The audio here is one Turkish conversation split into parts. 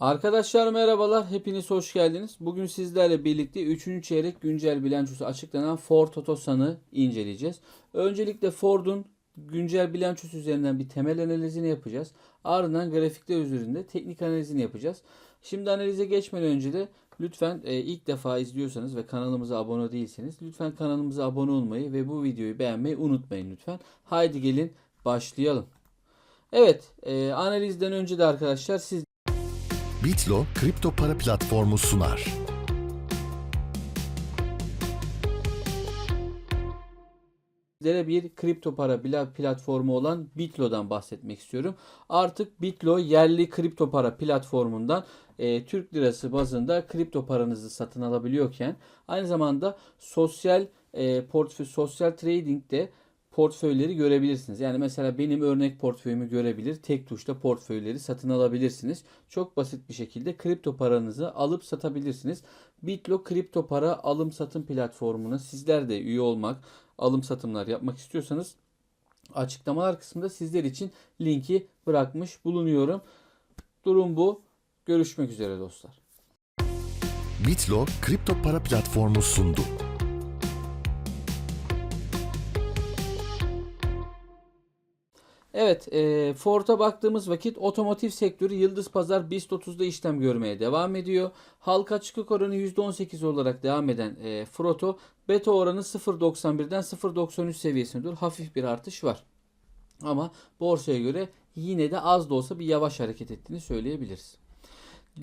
Arkadaşlar merhabalar. Hepiniz hoş geldiniz. Bugün sizlerle birlikte 3. çeyrek güncel bilançosu açıklanan Ford Otosan'ı inceleyeceğiz. Öncelikle Ford'un güncel bilançosu üzerinden bir temel analizini yapacağız. Ardından grafikler üzerinde teknik analizini yapacağız. Şimdi analize geçmeden önce de lütfen e, ilk defa izliyorsanız ve kanalımıza abone değilseniz lütfen kanalımıza abone olmayı ve bu videoyu beğenmeyi unutmayın lütfen. Haydi gelin başlayalım. Evet e, analizden önce de arkadaşlar siz Bitlo kripto para platformu sunar. sizlere bir kripto para platformu olan Bitlo'dan bahsetmek istiyorum. Artık Bitlo yerli kripto para platformundan e, Türk lirası bazında kripto paranızı satın alabiliyorken aynı zamanda sosyal e, portföy sosyal trading'de portföyleri görebilirsiniz. Yani mesela benim örnek portföyümü görebilir, tek tuşla portföyleri satın alabilirsiniz. Çok basit bir şekilde kripto paranızı alıp satabilirsiniz. Bitlo kripto para alım satım platformuna sizler de üye olmak, alım satımlar yapmak istiyorsanız açıklamalar kısmında sizler için linki bırakmış bulunuyorum. Durum bu. Görüşmek üzere dostlar. Bitlo kripto para platformu sundu. Evet, e, Ford'a baktığımız vakit otomotiv sektörü Yıldız Pazar BIST 30'da işlem görmeye devam ediyor. Halka açıklık oranı %18 olarak devam eden e, Froto, beta oranı 0.91'den 0.93 seviyesine doğru hafif bir artış var. Ama borsaya göre yine de az da olsa bir yavaş hareket ettiğini söyleyebiliriz.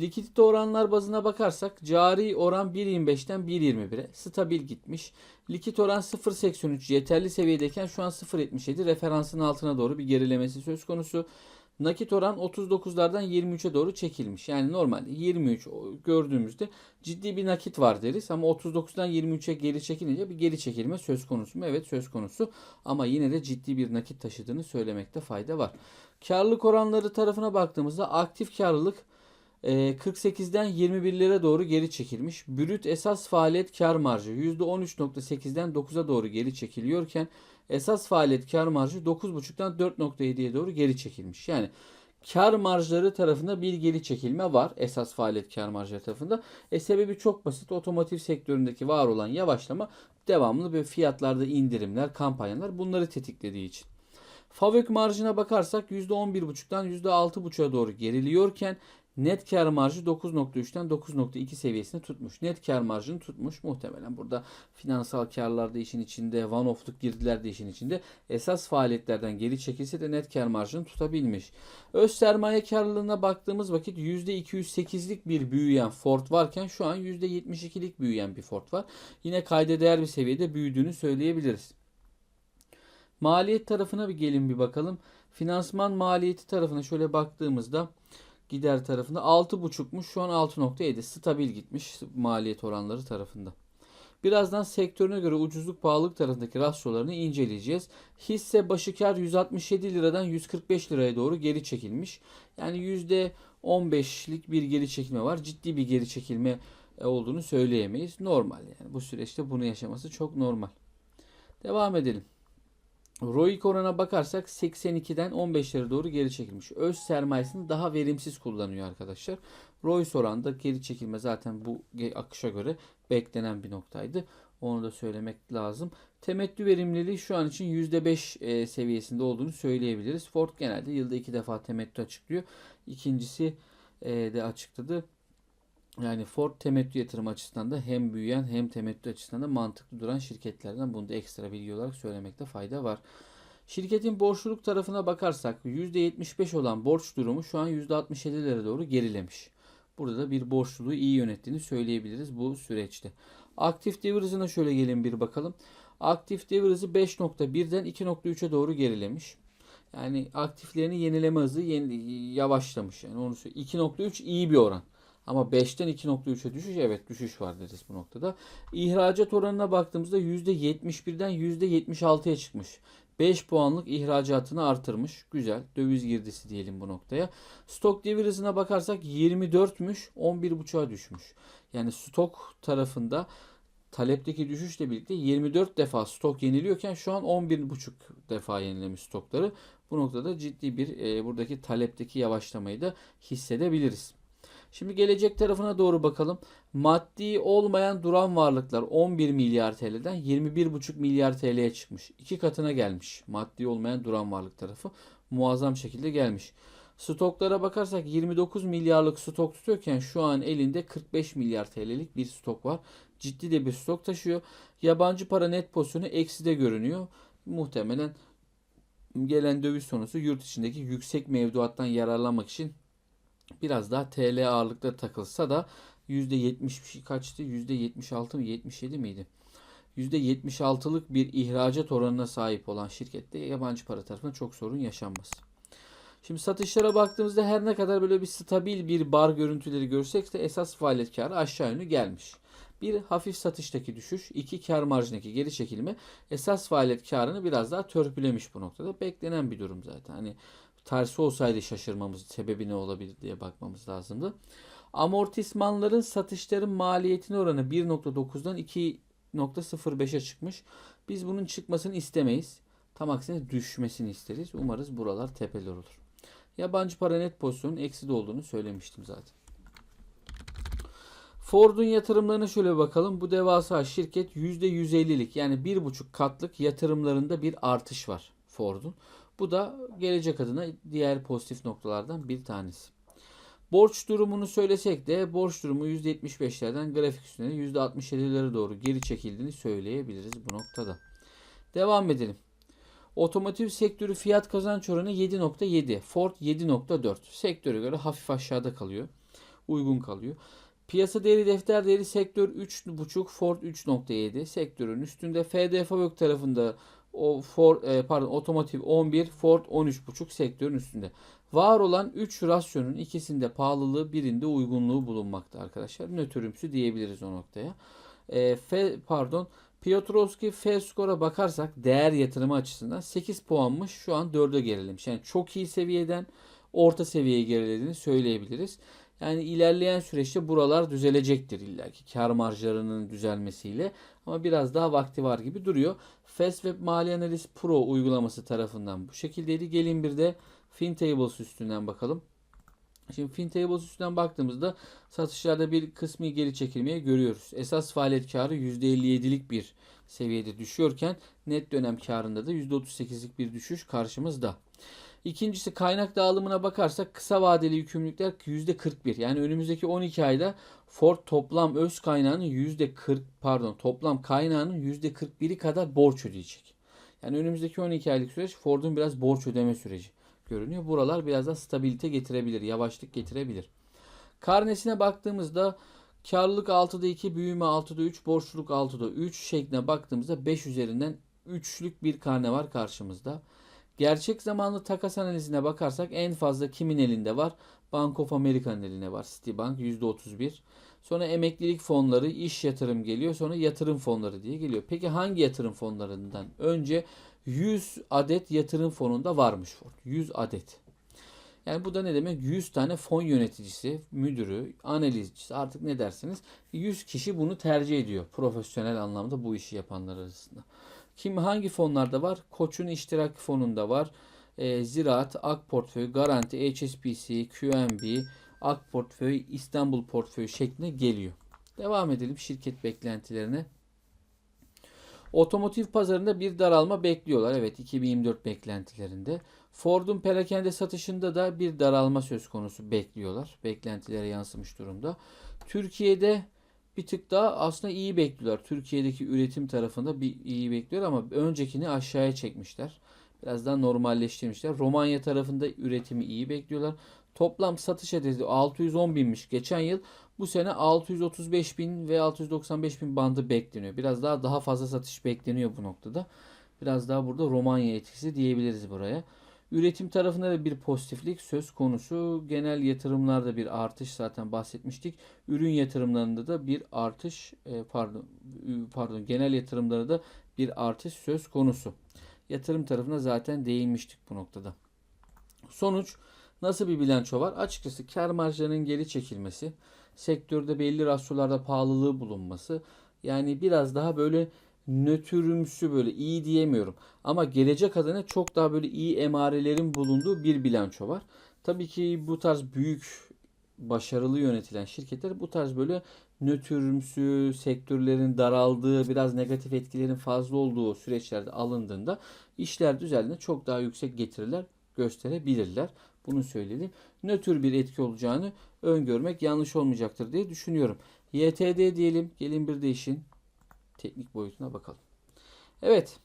Likidite oranlar bazına bakarsak cari oran 1.25'ten 1.21'e stabil gitmiş. Likit oran 0.83 yeterli seviyedeyken şu an 0.77 referansın altına doğru bir gerilemesi söz konusu. Nakit oran 39'lardan 23'e doğru çekilmiş. Yani normalde 23 gördüğümüzde ciddi bir nakit var deriz ama 39'dan 23'e geri çekilince bir geri çekilme söz konusu mu? Evet söz konusu ama yine de ciddi bir nakit taşıdığını söylemekte fayda var. Karlılık oranları tarafına baktığımızda aktif karlılık 48'den 21'lere doğru geri çekilmiş. Brüt esas faaliyet kar marjı %13.8'den 9'a doğru geri çekiliyorken esas faaliyet kar marjı 9.5'tan 4.7'ye doğru geri çekilmiş. Yani kar marjları tarafında bir geri çekilme var esas faaliyet kar marjları tarafında. E sebebi çok basit. Otomotiv sektöründeki var olan yavaşlama devamlı bir fiyatlarda indirimler, kampanyalar bunları tetiklediği için. Favök marjına bakarsak %11.5'tan %6.5'a doğru geriliyorken net kar marjı 9.3'ten 9.2 seviyesini tutmuş. Net kar marjını tutmuş. Muhtemelen burada finansal karlar da işin içinde, one off'luk girdiler de işin içinde. Esas faaliyetlerden geri çekilse de net kar marjını tutabilmiş. Öz sermaye karlılığına baktığımız vakit %208'lik bir büyüyen Ford varken şu an %72'lik büyüyen bir Ford var. Yine kayda değer bir seviyede büyüdüğünü söyleyebiliriz. Maliyet tarafına bir gelin bir bakalım. Finansman maliyeti tarafına şöyle baktığımızda gider tarafında 6.5'muş şu an 6.7 stabil gitmiş maliyet oranları tarafında. Birazdan sektörüne göre ucuzluk pahalılık tarafındaki rasyolarını inceleyeceğiz. Hisse başı kar 167 liradan 145 liraya doğru geri çekilmiş. Yani %15'lik bir geri çekilme var. Ciddi bir geri çekilme olduğunu söyleyemeyiz. Normal yani bu süreçte bunu yaşaması çok normal. Devam edelim. ROIC oranına bakarsak 82'den 15'lere doğru geri çekilmiş. Öz sermayesini daha verimsiz kullanıyor arkadaşlar. ROIC oranında geri çekilme zaten bu akışa göre beklenen bir noktaydı. Onu da söylemek lazım. Temettü verimliliği şu an için %5 e, seviyesinde olduğunu söyleyebiliriz. Ford genelde yılda iki defa temettü açıklıyor. İkincisi e, de açıkladı. Yani Ford temettü yatırım açısından da hem büyüyen hem temettü açısından da mantıklı duran şirketlerden bunu da ekstra bilgi olarak söylemekte fayda var. Şirketin borçluluk tarafına bakarsak %75 olan borç durumu şu an %67'lere doğru gerilemiş. Burada da bir borçluluğu iyi yönettiğini söyleyebiliriz bu süreçte. Aktif devir şöyle gelin bir bakalım. Aktif devir hızı 5.1'den 2.3'e doğru gerilemiş. Yani aktiflerini yenileme hızı yavaşlamış. Yani onu 2.3 iyi bir oran. Ama 5'ten 2.3'e düşüş evet düşüş var deriz bu noktada. İhracat oranına baktığımızda %71'den %76'ya çıkmış. 5 puanlık ihracatını artırmış. Güzel. Döviz girdisi diyelim bu noktaya. Stok devir hızına bakarsak 24'müş. 11.5'a düşmüş. Yani stok tarafında talepteki düşüşle birlikte 24 defa stok yeniliyorken şu an 11.5 defa yenilemiş stokları. Bu noktada ciddi bir e, buradaki talepteki yavaşlamayı da hissedebiliriz. Şimdi gelecek tarafına doğru bakalım. Maddi olmayan duran varlıklar 11 milyar TL'den 21,5 milyar TL'ye çıkmış. İki katına gelmiş. Maddi olmayan duran varlık tarafı muazzam şekilde gelmiş. Stoklara bakarsak 29 milyarlık stok tutuyorken şu an elinde 45 milyar TL'lik bir stok var. Ciddi de bir stok taşıyor. Yabancı para net pozisyonu ekside görünüyor. Muhtemelen gelen döviz sonusu yurt içindeki yüksek mevduattan yararlanmak için biraz daha TL ağırlıkta takılsa da %70 kaçtı? %76 mı 77 miydi? %76'lık bir ihracat oranına sahip olan şirkette yabancı para tarafında çok sorun yaşanmaz. Şimdi satışlara baktığımızda her ne kadar böyle bir stabil bir bar görüntüleri görsek de esas faaliyet karı aşağı yönlü gelmiş. Bir hafif satıştaki düşüş, iki kar marjındaki geri çekilme esas faaliyet karını biraz daha törpülemiş bu noktada. Beklenen bir durum zaten. Hani tersi olsaydı şaşırmamız sebebi ne olabilir diye bakmamız lazımdı. Amortismanların satışların maliyetine oranı 1.9'dan 2.05'e çıkmış. Biz bunun çıkmasını istemeyiz. Tam aksine düşmesini isteriz. Umarız buralar tepeler olur. Yabancı para net pozisyonun ekside olduğunu söylemiştim zaten. Ford'un yatırımlarına şöyle bakalım. Bu devasa şirket %150'lik yani 1,5 katlık yatırımlarında bir artış var Ford'un. Bu da gelecek adına diğer pozitif noktalardan bir tanesi. Borç durumunu söylesek de borç durumu %75'lerden grafik üstüne %67'lere doğru geri çekildiğini söyleyebiliriz bu noktada. Devam edelim. Otomotiv sektörü fiyat kazanç oranı 7.7. Ford 7.4. Sektöre göre hafif aşağıda kalıyor. Uygun kalıyor. Piyasa değeri defter değeri sektör 3.5 Ford 3.7 sektörün üstünde FD Fabrik tarafında o Ford e, pardon otomotiv 11 Ford 13.5 sektörün üstünde. Var olan 3 rasyonun ikisinde pahalılığı birinde uygunluğu bulunmakta arkadaşlar. Nötrümsü diyebiliriz o noktaya. E, F, pardon Piotrowski F skora bakarsak değer yatırımı açısından 8 puanmış şu an 4'e gerilemiş. Yani çok iyi seviyeden orta seviyeye gerilediğini söyleyebiliriz. Yani ilerleyen süreçte buralar düzelecektir illaki kar marjlarının düzelmesiyle ama biraz daha vakti var gibi duruyor. Fastweb Mali Analiz Pro uygulaması tarafından bu şekildeydi. Gelin bir de FinTables üstünden bakalım. Şimdi FinTables üstünden baktığımızda satışlarda bir kısmi geri çekilmeye görüyoruz. Esas faaliyet karı %57'lik bir seviyede düşüyorken net dönem karında da %38'lik bir düşüş karşımızda. İkincisi kaynak dağılımına bakarsak kısa vadeli yükümlülükler %41. Yani önümüzdeki 12 ayda Ford toplam öz kaynağının %40 pardon toplam kaynağının %41'i kadar borç ödeyecek. Yani önümüzdeki 12 aylık süreç Ford'un biraz borç ödeme süreci görünüyor. Buralar biraz da stabilite getirebilir, yavaşlık getirebilir. Karnesine baktığımızda karlılık 6'da 2, büyüme 6'da 3, borçluluk 6'da 3 şekline baktığımızda 5 üzerinden 3'lük bir karne var karşımızda. Gerçek zamanlı takas analizine bakarsak en fazla kimin elinde var? Bank of America'nın elinde var. Citibank %31. Sonra emeklilik fonları, iş yatırım geliyor. Sonra yatırım fonları diye geliyor. Peki hangi yatırım fonlarından? Önce 100 adet yatırım fonunda varmış Ford. 100 adet. Yani bu da ne demek? 100 tane fon yöneticisi, müdürü, analizcisi artık ne dersiniz? 100 kişi bunu tercih ediyor. Profesyonel anlamda bu işi yapanlar arasında. Kim hangi fonlarda var? Koç'un iştirak fonunda var. E, Ziraat, Ak Portföy, Garanti, HSBC, QNB, Ak Portföy, İstanbul Portföy şeklinde geliyor. Devam edelim şirket beklentilerine. Otomotiv pazarında bir daralma bekliyorlar. Evet 2024 beklentilerinde. Ford'un perakende satışında da bir daralma söz konusu bekliyorlar. Beklentilere yansımış durumda. Türkiye'de bir tık daha aslında iyi bekliyorlar. Türkiye'deki üretim tarafında bir iyi bekliyor ama öncekini aşağıya çekmişler. Biraz daha normalleştirmişler. Romanya tarafında üretimi iyi bekliyorlar. Toplam satış adedi 610 binmiş geçen yıl. Bu sene 635 bin ve 695 bin bandı bekleniyor. Biraz daha daha fazla satış bekleniyor bu noktada. Biraz daha burada Romanya etkisi diyebiliriz buraya. Üretim tarafında da bir pozitiflik söz konusu. Genel yatırımlarda bir artış zaten bahsetmiştik. Ürün yatırımlarında da bir artış e, pardon pardon genel yatırımlarda da bir artış söz konusu. Yatırım tarafına zaten değinmiştik bu noktada. Sonuç nasıl bir bilanço var? Açıkçası kar marjlarının geri çekilmesi, sektörde belli rasyolarda pahalılığı bulunması. Yani biraz daha böyle nötrümsü böyle iyi diyemiyorum. Ama gelecek adına çok daha böyle iyi emarelerin bulunduğu bir bilanço var. Tabii ki bu tarz büyük başarılı yönetilen şirketler bu tarz böyle nötrümsü sektörlerin daraldığı, biraz negatif etkilerin fazla olduğu süreçlerde alındığında işler düzeldiğinde çok daha yüksek getiriler gösterebilirler. Bunu söyleyelim. Nötr bir etki olacağını öngörmek yanlış olmayacaktır diye düşünüyorum. YTD diyelim. Gelin bir de işin teknik boyutuna bakalım. Evet.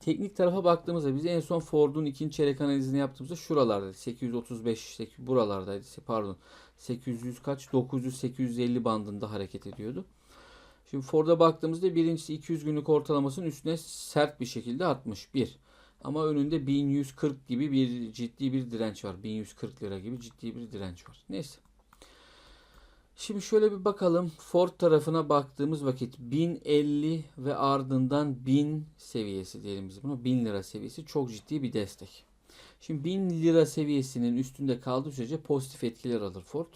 Teknik tarafa baktığımızda biz en son Ford'un ikinci çeyrek analizini yaptığımızda şuralardaydı. 835 işte buralardaydı. Pardon. 800 kaç? 900 850 bandında hareket ediyordu. Şimdi Ford'a baktığımızda birincisi 200 günlük ortalamasının üstüne sert bir şekilde 61. Ama önünde 1140 gibi bir ciddi bir direnç var. 1140 lira gibi ciddi bir direnç var. Neyse. Şimdi şöyle bir bakalım. Ford tarafına baktığımız vakit 1050 ve ardından 1000 seviyesi diyelim biz buna. 1000 lira seviyesi çok ciddi bir destek. Şimdi 1000 lira seviyesinin üstünde kaldığı sürece pozitif etkiler alır Ford.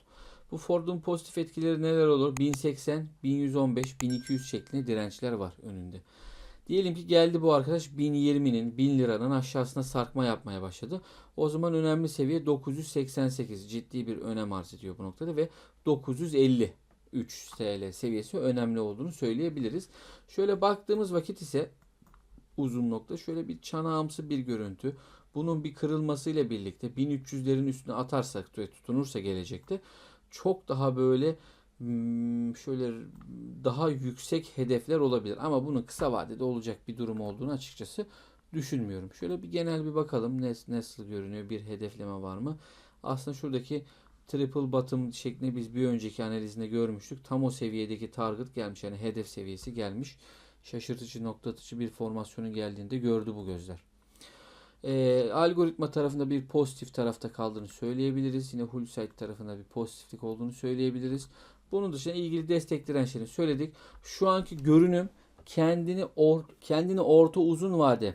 Bu Ford'un pozitif etkileri neler olur? 1080, 1115, 1200 şeklinde dirençler var önünde. Diyelim ki geldi bu arkadaş 1020'nin 1000 liranın aşağısına sarkma yapmaya başladı. O zaman önemli seviye 988 ciddi bir önem arz ediyor bu noktada ve 950 3 TL seviyesi önemli olduğunu söyleyebiliriz. Şöyle baktığımız vakit ise uzun nokta şöyle bir çanağımsı bir görüntü. Bunun bir kırılmasıyla birlikte 1300'lerin üstüne atarsak ve tutunursa gelecekte çok daha böyle şöyle daha yüksek hedefler olabilir. Ama bunun kısa vadede olacak bir durum olduğunu açıkçası düşünmüyorum. Şöyle bir genel bir bakalım nasıl görünüyor bir hedefleme var mı? Aslında şuradaki triple bottom şeklinde biz bir önceki analizinde görmüştük. Tam o seviyedeki target gelmiş yani hedef seviyesi gelmiş. Şaşırtıcı nokta atışı bir formasyonun geldiğinde gördü bu gözler. Ee, algoritma tarafında bir pozitif tarafta kaldığını söyleyebiliriz. Yine Hulsite tarafında bir pozitiflik olduğunu söyleyebiliriz. Bunun dışında ilgili destek dirençlerini söyledik. Şu anki görünüm kendini or, kendini orta uzun vade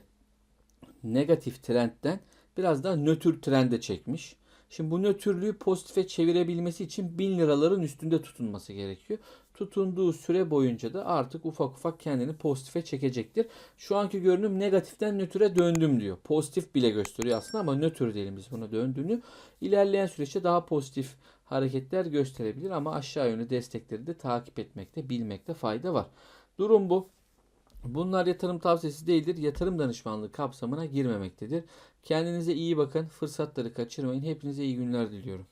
negatif trendten biraz daha nötr trende çekmiş. Şimdi bu nötrlüğü pozitife çevirebilmesi için 1000 liraların üstünde tutunması gerekiyor. Tutunduğu süre boyunca da artık ufak ufak kendini pozitife çekecektir. Şu anki görünüm negatiften nötre döndüm diyor. Pozitif bile gösteriyor aslında ama nötr diyelim biz buna döndüğünü. İlerleyen süreçte daha pozitif hareketler gösterebilir ama aşağı yönlü destekleri de takip etmekte, bilmekte fayda var. Durum bu. Bunlar yatırım tavsiyesi değildir. Yatırım danışmanlığı kapsamına girmemektedir. Kendinize iyi bakın. Fırsatları kaçırmayın. Hepinize iyi günler diliyorum.